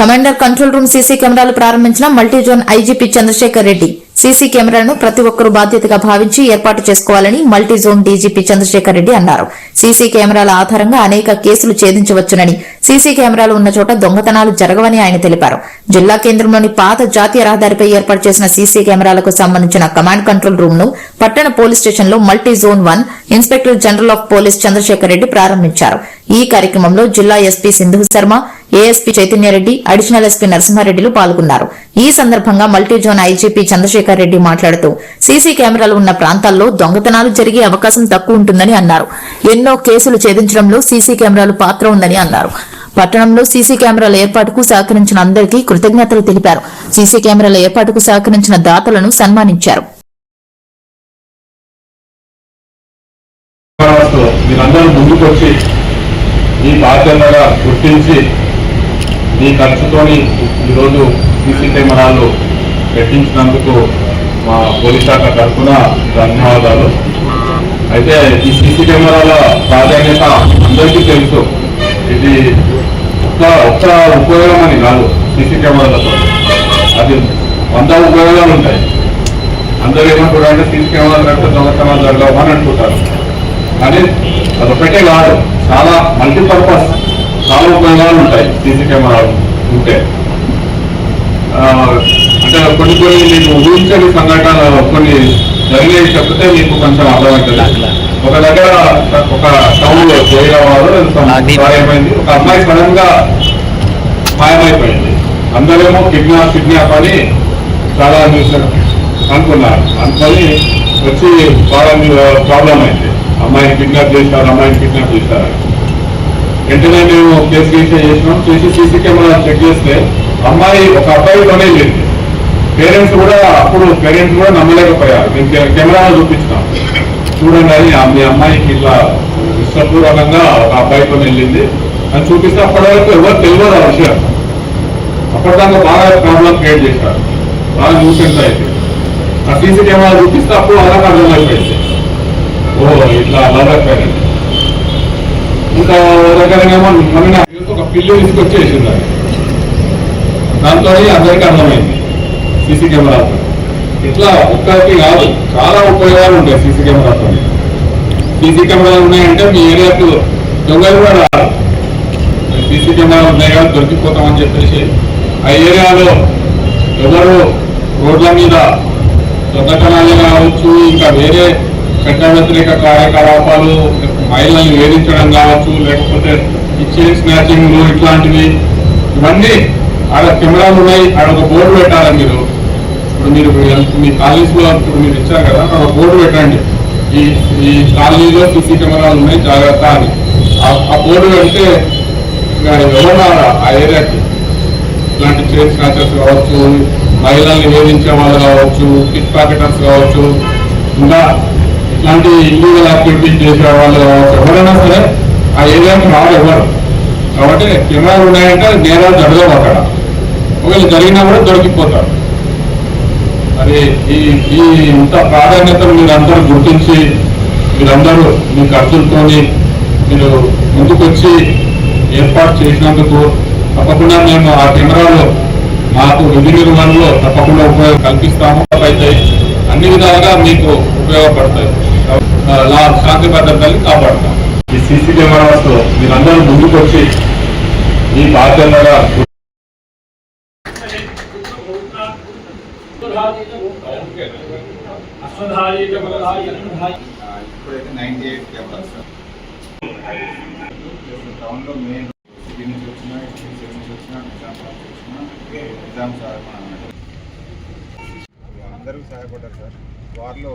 Commander control room CC కెమెరాలు ప్రారంభించిన multi zone IGP Chandrashekar Reddy CC కెమెరాను ప్రతి ఒక్కరూ బాధ్యతగా భావించి ఏర్పాటు చేసుకోవాలని మల్టీజోన్ డీజీపీ చంద్రశేఖర్ రెడ్డి అన్నారు. సీసీ కెమెరాల ఆధారంగా అనేక కేసులు ఛేదించవచ్చునని సీసీ కెమెరాలు ఉన్న చోట దొంగతనాలు జరగవని ఆయన తెలిపారు. జిల్లా కేంద్రంలోని పాత జాతీయ రహదారిపై ఏర్పాటు చేసిన సీసీ కెమెరాలకు సంబంధించిన కమాండ్ కంట్రోల్ రూమ్ను పట్టణ పోలీస్ స్టేషన్లో multi zone one inspector general of police Chandrashekar Reddy ప్రారంభించారు. ఈ కార్యక్రమంలో జిల్లా SP Sindhu Sharma ASP Chaitanya Reddy additional SP నరసింహారెడ్డిలు పాల్గొన్నారు. ఈ సందర్భంగా multi zone IGP Chandrashekar Reddy మాట్లాడుతూ సీసీ కెమెరాలు ఉన్న ప్రాంతాల్లో దొంగతనాలు జరిగే అవకాశం తక్కువ ఉంటుందని అన్నారు. ఎన్నో కేసులు ఛేదించడంలో సీసీ కెమెరాలు పాత్ర ఉందని అన్నారు. పట్టణంలో సీసీ కెమెరాల ఏర్పాటుకు సహకరించిన అందరికీ కృతజ్ఞతలు తెలిపారు. సీసీ కెమెరాల ఏర్పాటుకు సహకరించిన దాతలను సన్మానించారు. ఈ బాధ్యతగా గుర్తించి మీ ఖర్చుతోని ఈరోజు సీసీ కెమెరాలు పెట్టించినందుకు మా పోలీస్ శాఖ తరఫున ధన్యవాదాలు. అయితే ఈ సీసీ కెమెరాల ప్రాధాన్యత అందరికీ తెలుసు. ఇది ఒక్క ఒక్క ఉపయోగం అని కాదు సీసీ కెమెరాలతో. అది వంద ఉపయోగాలు ఉంటాయి. అందరూ ఏమంటారు అంటే సీసీ కెమెరాలు కడితే దొంగతనాలు జరగవు అని అనుకుంటారు. కానీ అదొకటే కాదు చాలా మల్టీపర్పస్ చాలా ఉపయోగాలు ఉంటాయి సీసీ కెమెరాలు ఉంటే. అంటే కొన్ని కొన్ని మీకు ఊహించని సంఘటనలు కొన్ని జరిగినవి చెప్తే మీకు కొంచెం అర్థమవుతుంది. ఒక దగ్గర ఒక టౌన్లో జయరాబాద్ ఏమైంది ఒక అమ్మాయి సడన్గా మాయమైపోయింది. అందరేమో కిడ్నాప్ కిడ్నాప్ అని చాలా న్యూస్ అనుకున్నారు. అనుకొని వచ్చి చాలా ప్రాబ్లం అయింది. అమ్మాయిని కిడ్నాప్ చేశారు అమ్మాయిని కిడ్నాప్ చేశారు. వెంటనే మేము కేసు రిజిస్టర్ చేసినాం. చేసి సీసీ కెమెరా చెక్ చేస్తే అమ్మాయి ఒక అబ్బాయితోనే వెళ్ళింది. పేరెంట్స్ కూడా అప్పుడు పేరెంట్స్ కూడా నమ్మలేకపోయారు. మేము కెమెరాలో చూపించినాం. చూడండి అని మీ అమ్మాయికి ఇట్లా ఇష్టపూర్వకంగా ఒక అబ్బాయితో వెళ్ళింది. అని చూపిస్తే అప్పటి వరకు ఎవరు తెలియదు ఆ విషయం. అప్పటిదాకా బాగా ప్రాబ్లం క్రియేట్ చేశారు. బాగా న్యూసెన్స్ అయితే. ఆ సీసీ కెమెరా చూపిస్తే అప్పుడు అలా అర్థమైపోయింది. ఓ ఇట్లా అలా పేరెంట్స్. ఇంకా ఓ దగ్గరనేమో ఒక పిల్లు తీసుకొచ్చి వేసింది దాంతో అందరికీ అర్థమైంది. సీసీ కెమెరాతో. ఇట్లా ఒక్కరికి కాదు చాలా ఉపయోగాలు ఉంటాయి సీసీ కెమెరాతో. సీసీ కెమెరాలు ఉన్నాయంటే మీ ఏరియాకు దొంగలు కూడా రాదు సీసీ కెమెరాలు ఉన్నాయి కానీ దొరికిపోతామని చెప్పేసి ఆ ఏరియాలో ఎవరు రోడ్ల మీద దొంగతనాలు కావచ్చు ఇంకా వేరే చట్ట వ్యతిరేక కార్యకలాపాలు మహిళలను వేధించడం కావచ్చు లేకపోతే ఈ స్నాచింగ్లు స్నాచింగ్ ఇట్లాంటివి ఇవన్నీ ఆడ కెమెరాలు ఉన్నాయి ఆడ ఒక బోర్డు పెట్టాలి మీరు. ఇప్పుడు మీరు మీ కాలేజీలో ఇప్పుడు మీరు ఇచ్చారు కదా అక్కడ ఒక బోర్డు పెట్టండి. ఈ ఈ కాలనీలో సీసీ కెమెరాలు ఉన్నాయి జాగ్రత్త అని. ఆ- ఆ బోర్డు పెడితే ఎవరున్నారా ఆ ఏరియాకి ఇలాంటి చైన్ స్నాచర్స్ కావచ్చు మహిళల్ని వేధించే వాళ్ళు కావచ్చు పిక్ పాకెటర్స్ కావచ్చు ఇంకా ఇట్లాంటి ఇల్లీగల్ యాక్టివిటీస్ చేసే వాళ్ళు ఎవరైనా సరే ఆ ఏరియాకి రాడు ఎవరు? కాబట్టి కెమెరాలు ఉన్నాయంటే నేరాలు జరగవు అక్కడ ఒకవేళ జరిగినా కూడా దొరికిపోతారు. మరి ఈ ఈ ఇంత ప్రాధాన్యతను మీరందరూ గుర్తించి మీరందరూ మీ ఖర్చులతో మీరు ముందుకొచ్చి ఏర్పాటు చేసినందుకు తప్పకుండా మేము ఆ కెమెరాలో మాకు విధి నిర్వహణలో తప్పకుండా ఉపయోగం కల్పిస్తాము. అయితే అన్ని విధాలుగా మీకు ఉపయోగపడతాయి. శాంతి భద్రతల్ని కాపాడతాం ఈ సీసీ కెమెరాస్ మీరందరూ ముందుకొచ్చి ఈ బాధ్యతగా ఇప్పుడైతే నైన్టీ ఎయిట్ కెమెరాస్ టౌన్లో మెయిన్ సిటీ నుంచి వచ్చిన సిటీ నుంచి వచ్చిన నిజామాబాద్ నుంచి వచ్చిన నిజాం సార్ మన అందరూ సహాయపడ్డారు సార్ వారిలో